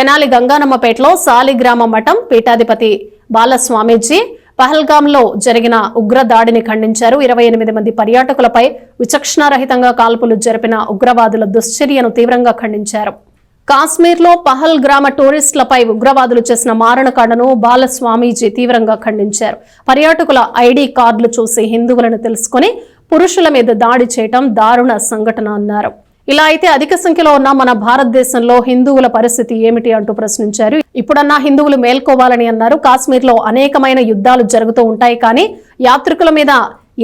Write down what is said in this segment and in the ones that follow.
తెనాలి గంగానమ్మపేటలో సాలిగ్రామ మఠం పీఠాధిపతి బాలస్వామీజీ పహల్గాంలో జరిగిన ఉగ్ర దాడిని ఖండించారు. ఇరవై ఎనిమిది మంది పర్యాటకులపై విచక్షణారహితంగా కాల్పులు జరిపిన ఉగ్రవాదుల దుశ్చర్యను తీవ్రంగా ఖండించారు. కాశ్మీర్లో పహల్ గ్రామ టూరిస్టులపై ఉగ్రవాదులు చేసిన మారణకాండను బాలస్వామీజీ తీవ్రంగా ఖండించారు. పర్యాటకుల ఐడి కార్డులు చూసి హిందువులను తెలుసుకుని పురుషుల మీద దాడి చేయటం దారుణ సంఘటన అన్నారు. ఇలా అయితే అధిక సంఖ్యలో ఉన్న మన భారతదేశంలో హిందువుల పరిస్థితి ఏమిటి అంటూ ప్రశ్నించారు. ఇప్పుడన్నా హిందువులు మేల్కోవాలని అన్నారు. కాశ్మీర్లో అనేకమైన యుద్ధాలు జరుగుతూ ఉంటాయి కానీ యాత్రికుల మీద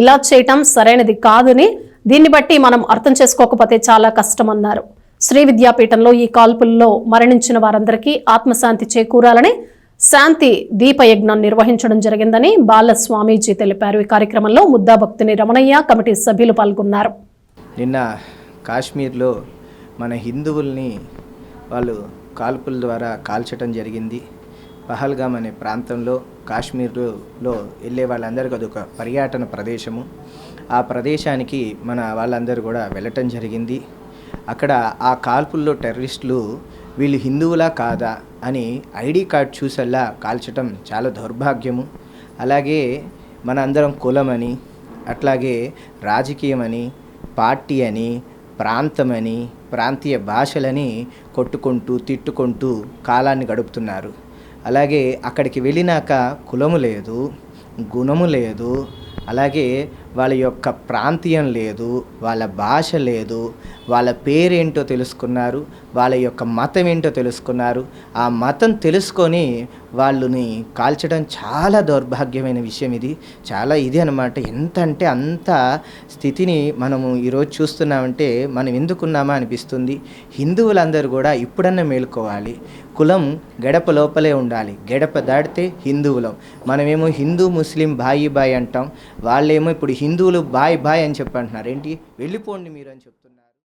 ఇలా చేయటం సరైనది కాదని దీన్ని బట్టి మనం అర్థం చేసుకోకపోతే చాలా కష్టమన్నారు. శ్రీ విద్యాపీఠంలో ఈ కాల్పుల్లో మరణించిన వారందరికీ ఆత్మశాంతి చేకూరాలని శాంతి దీపయజ్ఞం నిర్వహించడం జరిగిందని బాల స్వామీజీ తెలిపారు. ఈ కార్యక్రమంలో ముద్దాభక్తుని రమణయ్య కమిటీ సభ్యులు పాల్గొన్నారు. నిన్న కాశ్మీర్లో మన హిందువుల్ని వాళ్ళు కాల్పుల ద్వారా కాల్చడం జరిగింది. పహల్గామ్ అనే ప్రాంతంలో కాశ్మీర్లో వెళ్ళే వాళ్ళందరికీ అదొక పర్యాటన ప్రదేశము. ఆ ప్రదేశానికి మన వాళ్ళందరూ కూడా వెళ్ళటం జరిగింది. అక్కడ ఆ కాల్పుల్లో టెర్రరిస్టులు వీళ్ళు హిందువులా కాదా అని ఐడి కార్డ్ చూసల్లా కాల్చటం చాలా దౌర్భాగ్యము. అలాగే మన అందరం కులమని అట్లాగే రాజకీయమని పార్టీ అని ప్రాంతమని ప్రాంతీయ భాషలని కొట్టుకుంటూ తిట్టుకుంటూ కాలాన్ని గడుపుతున్నారు. అలాగే అక్కడికి వెళ్ళినాక కులము లేదు గుణము లేదు అలాగే వాళ్ళ యొక్క ప్రాంతీయం లేదు వాళ్ళ భాష లేదు వాళ్ళ పేరేంటో తెలుసుకున్నారు. వాళ్ళ యొక్క మతం ఏంటో తెలుసుకున్నారు. ఆ మతం తెలుసుకొని వాళ్ళని కాల్చడం చాలా దౌర్భాగ్యమైన విషయం ఇది. చాలా ఇది అనమాట ఎంత అంటే అంత స్థితిని మనము ఈరోజు చూస్తున్నామంటే మనం ఎందుకున్నామా అనిపిస్తుంది. హిందువులందరూ కూడా ఇప్పుడన్నా మేలుకోవాలి. కులం గడప లోపలే ఉండాలి. గడప దాటితే హిందువులం. మనమేమో హిందూ ముస్లిం బాయి బాయ్ అంటాం. వాళ్ళేమో ఇప్పుడు హిందువులు బాయ్ బాయ్ అని చెప్పంటున్నారు. ఏంటి? వెళ్ళిపోండి మీరు అని చెప్తున్నారు.